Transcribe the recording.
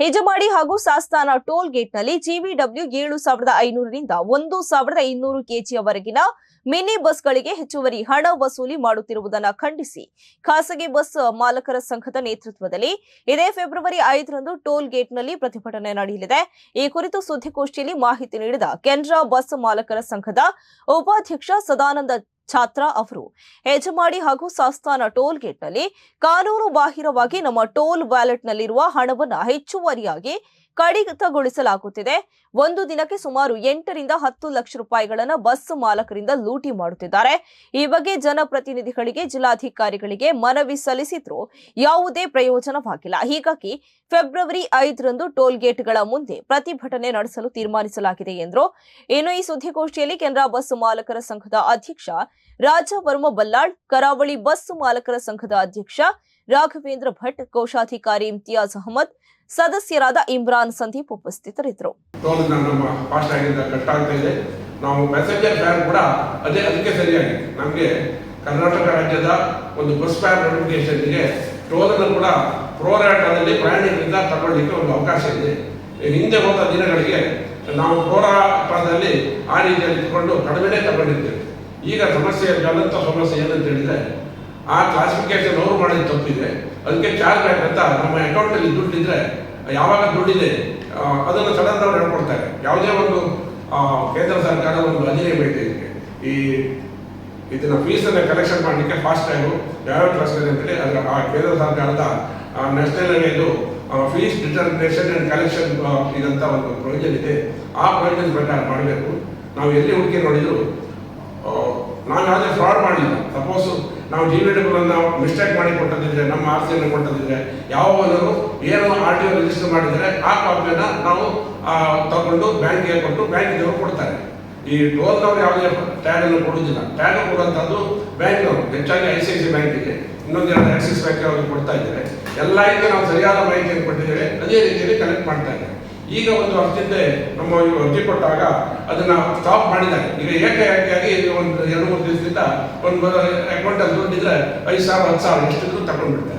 ಹೆಜಮಾಡಿ ಹಾಗೂ ಸಾಸ್ತಾನ ಟೋಲ್ ಗೇಟ್ನಲ್ಲಿ ಜಿವಿಡಬ್ಲ್ಯೂ ಏಳು ಸಾವಿರದ ಐನೂರರಿಂದ ಒಂದು ಸಾವಿರದ ಇನ್ನೂರು ಕೆಜಿಯವರೆಗಿನ ಮಿನಿ ಬಸ್ಗಳಿಗೆ ಹೆಚ್ಚುವರಿ ಹಣ ವಸೂಲಿ ಮಾಡುತ್ತಿರುವುದನ್ನು ಖಂಡಿಸಿ. ಖಾಸಗಿ ಬಸ್ ಮಾಲಕರ ಸಂಘದ ನೇತೃತ್ವದಲ್ಲಿ ಇದೇ ಫೆಬ್ರವರಿ ಐದರಂದು ಟೋಲ್ ಗೇಟ್ನಲ್ಲಿ ಪ್ರತಿಭಟನೆ ನಡೆಯಲಿದೆ. ಈ ಕುರಿತು ಸುದ್ದಿಗೋಷ್ಠಿಯಲ್ಲಿ ಮಾಹಿತಿ ನೀಡಿದ ಕೆನರಾ ಬಸ್ ಮಾಲಕರ ಸಂಘದ ಉಪಾಧ್ಯಕ್ಷ ಸದಾನಂದ ಛಾತ್ರ ಅವರು. ಹೆಜಮಾಡಿ ಹಾಗೂ ಸಾಸ್ತಾನ ಟೋಲ್ ಗೇಟ್ನಲ್ಲಿ ಕಾನೂನು ಬಾಹಿರವಾಗಿ ನಮ್ಮ ಟೋಲ್ ವ್ಯಾಲೆಟ್ನಲ್ಲಿರುವ ಹಣವನ್ನು ಹೆಚ್ಚುವರಿಯಾಗಿ ಕಡಿತಗೊಳಿಸಲಾಗುತ್ತಿದೆ. ಒಂದು ದಿನಕ್ಕೆ ಸುಮಾರು ಎಂಟರಿಂದ ಹತ್ತು ಲಕ್ಷ ರೂಪಾಯಿಗಳನ್ನು ಬಸ್ ಮಾಲಕರಿಂದ ಲೂಟಿ ಮಾಡುತ್ತಿದ್ದಾರೆ. ಈ ಬಗ್ಗೆ ಜನಪ್ರತಿನಿಧಿಗಳಿಗೆ, ಜಿಲ್ಲಾಧಿಕಾರಿಗಳಿಗೆ ಮನವಿ ಸಲ್ಲಿಸಿದ್ರೂ ಯಾವುದೇ ಪ್ರಯೋಜನವಾಗಿಲ್ಲ. ಹೀಗಾಗಿ ಫೆಬ್ರವರಿ ಐದರಂದು ಟೋಲ್ ಗೇಟ್ಗಳ ಮುಂದೆ ಪ್ರತಿಭಟನೆ ನಡೆಸಲು ತೀರ್ಮಾನಿಸಲಾಗಿದೆ ಎಂದರು. ಇನ್ನು ಈ ಸುದ್ದಿಗೋಷ್ಠಿಯಲ್ಲಿ ಕೆನರಾ ಬಸ್ ಮಾಲಕರ ಸಂಘದ ಅಧ್ಯಕ್ಷ ರಾಜವರ್ಮ ಬಲ್ಲಾಳ್, ಕರಾವಳಿ ಬಸ್ ಮಾಲಕರ ಸಂಘದ ಅಧ್ಯಕ್ಷ ರಾಘವೇಂದ್ರ ಭಟ್, ಕೋಶಾಧಿಕಾರಿ ಇಮ್ತಿಯಾಜ್ ಅಹಮದ್ ಸದಸ್ಯರಾದ ಇಮ್ರಾನ್ ಸಂದೀಪ್ ಉಪಸ್ಥಿತರಿದ್ದರು. ಟೋಲ್ ನಾವು ಪ್ಯಾಸೆಂಜರ್ ಫ್ಯಾನ್ ಕೂಡ ಅದೇ ಅದಕ್ಕೆ ಸರಿಯಾಗಿ. ನಮಗೆ ಕರ್ನಾಟಕ ರಾಜ್ಯದ ಒಂದು ಬಸ್ ಫ್ಯಾನ್ ನೋಟಿಫಿಕೇಶನ್ಗೆ ಟೋಲನ್ನು ಕೂಡ ಪ್ರೋರಾಟದಲ್ಲಿ ಪ್ರಯಾಣಿಕರಿಂದ ತಗೊಳ್ಳಿಕ್ಕೆ ಒಂದು ಅವಕಾಶ ಇದೆ. ಹಿಂದೆ ಹೋದ ದಿನಗಳಿಗೆ ನಾವು ಪ್ರೋರಾಟದಲ್ಲಿ ಆ ರೀತಿಯಲ್ಲಿ ಇಟ್ಕೊಂಡು ಕಡಿಮೆ ತಗೊಂಡಿದ್ದೇವೆ ಈಗ ಸಮಸ್ಯೆ ಜ್ವಲಂತ ಸಮಸ್ಯೆ ಏನಂತ ಹೇಳಿದ್ರೆ, ಆ ಕ್ಲಾಸಿಫಿಕೇಶನ್ ಅವರು ಮಾಡಿದ ತಪ್ಪಿದೆ. ಅದಕ್ಕೆ ಚಾರ್ಜ್ ಅಂತ ನಮ್ಮ ಅಕೌಂಟಲ್ಲಿ ದುಡ್ಡಿದ್ರೆ ಯಾವಾಗ ದುಡ್ಡಿದೆ ಅದನ್ನು ಸಡನ್ ಆಗಿ ಹೇಳ್ಕೊಡ್ತಾರೆ. ಯಾವುದೇ ಒಂದು ಕೇಂದ್ರ ಸರ್ಕಾರ ಒಂದು ಅಧಿನಿಯಮ ಇದೆ. ಇದಕ್ಕೆ ಈ ಇದನ್ನ ಫೀಸನ್ನು ಕಲೆಕ್ಷನ್ ಮಾಡಲಿಕ್ಕೆ ಫಾಸ್ಟ್ ಟೈಮು ಯಾವ್ಯಾವ ಟ್ರಸ್ಟ್ ಇದೆ ಅಂತೇಳಿ ಅದರ, ಆ, ಕೇಂದ್ರ ಸರ್ಕಾರದ ನ್ಯಾಷನಲ್ ಇದು ಫೀಸ್ ಡಿಟರ್ಮಿನೇಷನ್ ಆ್ಯಂಡ್ ಕಲೆಕ್ಷನ್ ಇದಂತ ಒಂದು ಪ್ರೊವಿಜನ್ ಇದೆ. ಆ ಪ್ರೊವಿಜನ್ ಪ್ರಕಾರ ಮಾಡಬೇಕು. ನಾವು ಎಲ್ಲಿ ಹುಡುಕಿ ನೋಡಿದ್ರು ನಾವು ಯಾವುದೇ ಫ್ರಾಡ್ ಮಾಡಿಲ್ಲ. ಸಪೋಸ್ ನಾವು ಜಿ ವಿ ಮಿಸ್ಟೇಕ್ ಮಾಡಿ ಕೊಟ್ಟದಿದ್ರೆ ನಮ್ಮ ಆಸ್ತಿಯನ್ನು ಕೊಟ್ಟದಿದ್ರೆ ಯಾವಾಗಲೂ ಏನೋ ಆರ್ ಟಿ ಒ ರಿಜಿಸ್ಟರ್ ಮಾಡಿದರೆ, ಆ ಕಾಪಿಯನ್ನು ನಾವು ತಗೊಂಡು ಬ್ಯಾಂಕಿಗೆ ಕೊಟ್ಟು ಬ್ಯಾಂಕಿನವರು ಕೊಡ್ತಾರೆ. ಈ ಟೋಲ್ನವ್ರು ಯಾವುದೇ ಟ್ಯಾಗ್ ಅನ್ನು ಕೊಡುವುದಿಲ್ಲ. ಟ್ಯಾಗ್ ಕೊಡುವಂಥದ್ದು ಬ್ಯಾಂಕ್ನವರು ಹೆಚ್ಚಾಗಿ ಐ ಸಿ ಐ ಸಿ ಬ್ಯಾಂಕಿಗೆ ಇನ್ನೊಂದೆರಡು ಆಕ್ಸಿಸ್ ಬ್ಯಾಂಕ್ ಅವ್ರಿಗೆ ಕೊಡ್ತಾ ಇದ್ದಾರೆ. ಎಲ್ಲ ನಾವು ಸರಿಯಾದ ಮಾಹಿತಿಯನ್ನು ಕೊಟ್ಟಿದ್ದೇವೆ. ಅದೇ ರೀತಿಯಲ್ಲಿ ಕಲೆಕ್ಟ್ ಮಾಡ್ತಾ ಇದ್ದಾರೆ. ಈಗ ಒಂದು ವರ್ಷದಿಂದ ನಮ್ಮ ಅರ್ಜಿ ಕೊಟ್ಟಾಗ ಅದನ್ನ ಸ್ಟಾಪ್ ಮಾಡಿದ್ದಾರೆ. ಈಗ ಏಕಾಏಕಿಯಾಗಿ ಈಗ ಒಂದು ಎರಡು ಮೂರು ದಿವಸದಿಂದ ಒಂದು ಅಕೌಂಟಲ್ಲಿ ದುಡ್ಡಿದ್ರೆ ಐದು ಸಾವಿರ, ಹತ್ತು ಸಾವಿರ ಎಷ್ಟಿದ್ರು ತಗೊಂಡ್ಬಿಡ್ತಾರೆ.